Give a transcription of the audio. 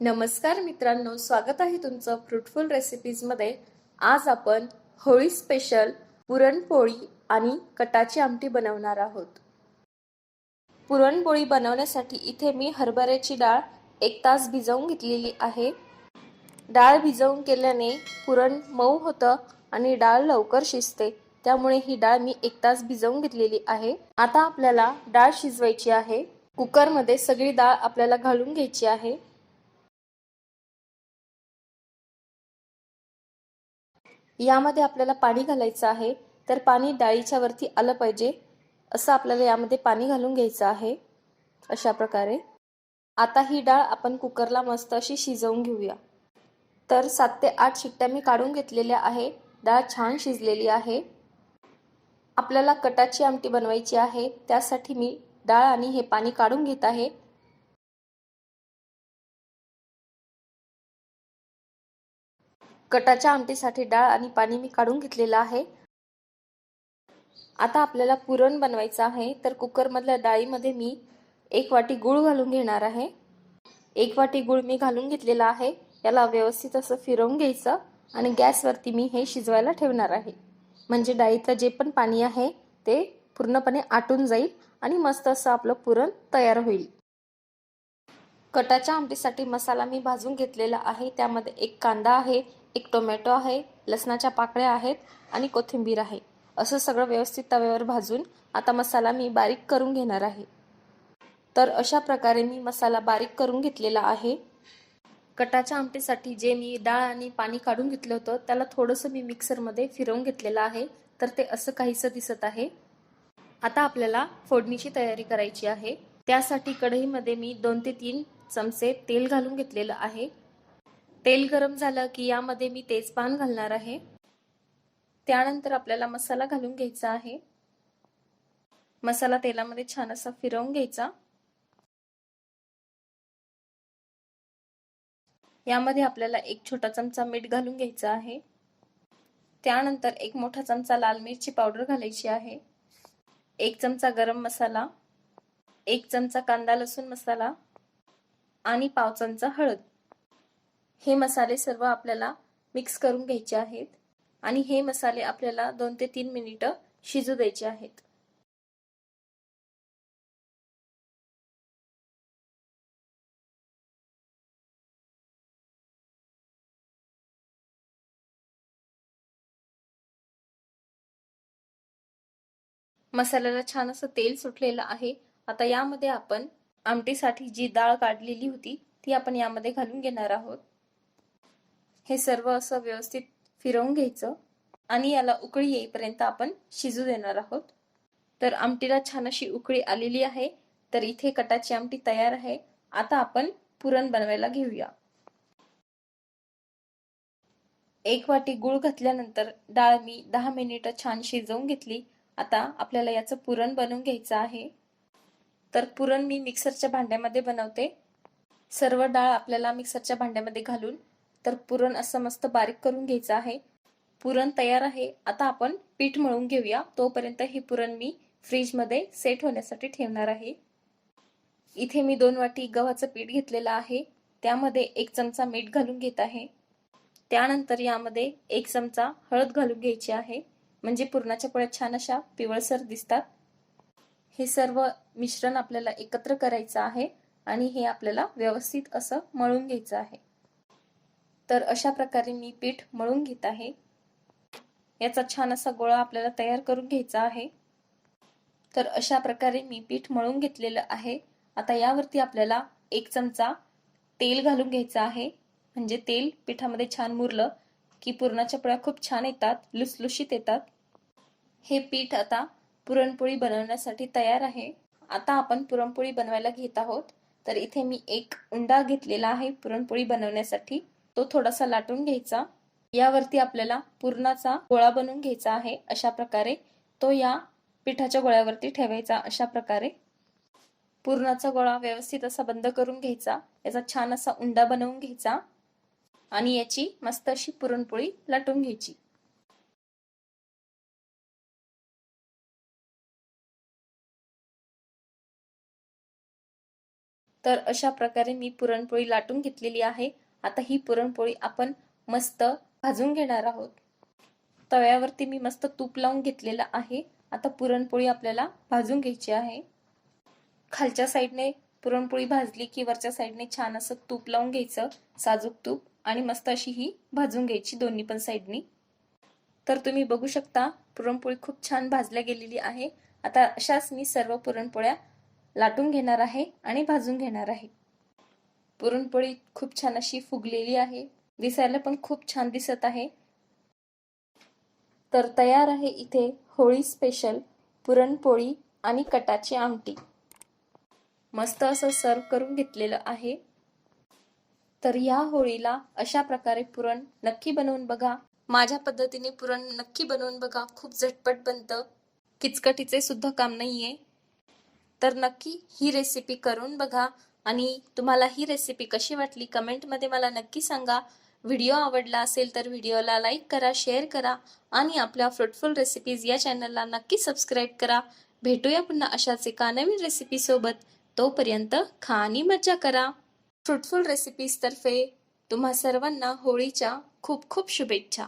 नमस्कार मित्रांनो स्वागत आहे तुमचं फ्रुटफुल रेसिपीजमध्ये आज आपण होळी स्पेशल पुरणपोळी आणि कटाची आमटी बनवणार आहोत. पुरणपोळी बनवण्यासाठी इथे मी हरभऱ्याची डाळ एक तास भिजवून घेतलेली आहे. डाळ भिजवून केल्याने पुरण मऊ होतं आणि डाळ लवकर शिजते. त्यामुळे ही डाळ मी एक तास भिजवून घेतलेली आहे. आता आपल्याला डाळ शिजवायची आहे. कुकरमध्ये सगळी डाळ आपल्याला घालून घ्यायची आहे. यामध्ये आपल्याला पाणी घालायचं आहे तर पाणी डाळीच्या वरती आलं पाहिजे असं आपल्याला यामध्ये पाणी घालून घ्यायचं आहे अशा प्रकारे. आता ही डाळ आपण कुकरला मस्त अशी शिजवून घेऊया. तर सात ते आठ शिट्ट्या मी काढून घेतलेल्या आहे. डाळ छान शिजलेली आहे. आपल्याला कटाची आमटी बनवायची आहे. त्यासाठी मी डाळ आणि हे पाणी काढून घेत आहे. कटाच्या आमटीसाठी डाळ आणि पाणी मी काढून घेतलेलं आहे. आता आपल्याला पुरण बनवायचं आहे तर कुकरमधल्या डाळीमध्ये मी एक वाटी गूळ घालून घेणार आहे. एक वाटी गूळ मी घालून घेतलेला आहे याला व्यवस्थित असं फिरवून घ्यायचं आणि गॅसवरती मी हे शिजवायला ठेवणार आहे. म्हणजे डाळीतलं जे पण पाणी आहे ते पूर्णपणे आटून जाईल आणि मस्त असं आपलं पुरण तयार होईल. कटाच्या आमटीसाठी मसाला मी भाजून घेतलेला आहे त्यामध्ये एक कांदा आहे एक टोमॅटो आहे लसणाच्या पाकळ्या आहेत आणि कोथिंबीर आहे. असं सगळं व्यवस्थित तव्यावर भाजून आता मसाला मी बारीक करून घेणार आहे. तर अशा प्रकारे मी मसाला बारीक करून घेतलेला आहे. कटाच्या आमटीसाठी जे मी डाळ आणि पाणी काढून घेतलं होतं त्याला थोडंसं मी मिक्सरमध्ये फिरवून घेतलेलं आहे. तर ते असं काहीसं दिसत आहे. आता आपल्याला फोडणीची तयारी करायची आहे. त्यासाठी कढईमध्ये मी दोन ते तीन चमचे तेल घालून घेतलेलं आहे. तेल गरम झालं की यामध्ये मी तेजपान घालणार आहे. त्यानंतर आपल्याला मसाला घालून घ्यायचा आहे. मसाला तेलामध्ये छान असा फिरवून घ्यायचा. यामध्ये आपल्याला एक छोटा चमचा मीठ घालून घ्यायचा आहे. त्यानंतर एक मोठा चमचा लाल मिरची पावडर घालायची आहे. एक चमचा गरम मसाला एक चमचा कांदा लसूण मसाला आणि पाव चमचा हळद. हे मसाले सर्व आपल्याला मिक्स करून घ्यायचे आहेत. आणि हे मसाले आपल्याला दोन ते तीन मिनिटं शिजू द्यायचे आहेत. मसाल्याला छान असं तेल सुटलेलं आहे. आता यामध्ये आपण आमटीसाठी जी डाळ काढलेली होती ती आपण यामध्ये घालून घेणार आहोत. हे सर्व असं व्यवस्थित फिरवून घ्यायचं आणि याला उकळी येईपर्यंत आपण शिजू देणार आहोत. तर आमटीला छान अशी उकळी आलेली आहे. तर इथे कटाची आमटी तयार आहे. आता आपण पुरण बनवायला घेऊया. एक वाटी गुळ घातल्यानंतर डाळ मी दहा मिनिटं छान शिजवून घेतली. आता आपल्याला याचं पुरण बनवून घ्यायचं आहे. तर पुरण मी मिक्सरच्या भांड्यामध्ये बनवते. सर्व डाळ आपल्याला मिक्सरच्या भांड्यामध्ये घालून तर पुरण असं मस्त बारीक करून घ्यायचं आहे. पुरण तयार आहे. आता आपण पीठ मळून घेऊया. तोपर्यंत हे पुरण मी फ्रीजमध्ये सेट होण्यासाठी ठेवणार आहे. इथे मी दोन वाटी गव्हाचं पीठ घेतलेलं आहे. त्यामध्ये एक चमचा मीठ घालून घेत आहे. त्यानंतर यामध्ये एक चमचा हळद घालून घ्यायची आहे. म्हणजे पुरणाच्या पोळ्या छान अशा पिवळसर दिसतात. हे सर्व मिश्रण आपल्याला एकत्र करायचं आहे आणि हे आपल्याला व्यवस्थित असं मळून घ्यायचं आहे. तर अशा प्रकारे मी पीठ मळून घेत आहे. याचा छान असा गोळा आपल्याला तयार करून घ्यायचा आहे. तर अशा प्रकारे मी पीठ मळून घेतलेलं आहे. आता यावरती आपल्याला एक चमचा तेल घालून घ्यायचं आहे. म्हणजे तेल पिठामध्ये छान मुरलं की पुरणाच्या पोळ्या खूप छान येतात लुसलुशीत येतात. हे पीठ आता पुरणपोळी बनवण्यासाठी तयार आहे. आता आपण पुरणपोळी बनवायला घेत आहोत. तर इथे मी एक उंडा घेतलेला आहे पुरणपोळी बनवण्यासाठी. तो थोडासा लाटून घ्यायचा. यावरती आपल्याला पुरणाचा गोळा बनवून घ्यायचा आहे. अशा प्रकारे तो या पिठाच्या गोळ्यावरती ठेवायचा. अशा प्रकारे पुरणाचा गोळा व्यवस्थित असा बंद करून घ्यायचा. याचा छान असा उंडा बनवून घ्यायचा. आणि याची मस्त अशी पुरणपोळी लाटून घ्यायची. तर अशा प्रकारे मी पुरणपोळी लाटून घेतलेली आहे. आता ही पुरणपोळी आपण मस्त भाजून घेणार आहोत. तव्यावरती मी मस्त तूप लावून घेतलेलं आहे. आता पुरणपोळी आपल्याला भाजून घ्यायची आहे. खालच्या साईडने पुरणपोळी भाजली की वरच्या साईडने छान असं तूप लावून घ्यायचं साजूक तूप आणि मस्त अशी ही भाजून घ्यायची दोन्ही पण साईडनी. तर तुम्ही बघू शकता पुरणपोळी खूप छान भाजल्या गेलेली आहे. आता अशाच मी सर्व पुरणपोळ्या लाटून घेणार आहे आणि भाजून घेणार आहे. पुरणपोळी खूप छान अशी फुगलेली आहे. दिसायला पण खूप छान दिसत आहे. तर तयार आहे इथे होळी स्पेशल पुरणपोळी आणि कटाची आमटी. मस्त असं सर्व करून घेतलेलं आहे. तर या होळीला अशा प्रकारे पुरण नक्की बनवून बघा. माझ्या पद्धतीने पुरण नक्की बनवून बघा. खूप झटपट बनतं. किचकटीचे सुद्धा काम नाहीये. तर नक्की ही रेसिपी करून बघा. आणि तुम्हाला ही रेसिपी कशी वाटली कमेंटमध्ये मला नक्की सांगा. व्हिडिओ आवडला असेल तर व्हिडिओला लाईक करा शेअर करा आणि आपल्या फ्रुटफुल रेसिपीज या चॅनलला नक्की सबस्क्राईब करा. भेटूया पुन्हा अशाच एका नवीन रेसिपीसोबत तोपर्यंत खा आणि मज्जा करा. फ्रुटफुल रेसिपीजतर्फे तुम्हा सर्वांना होळीच्या खूप खूप शुभेच्छा.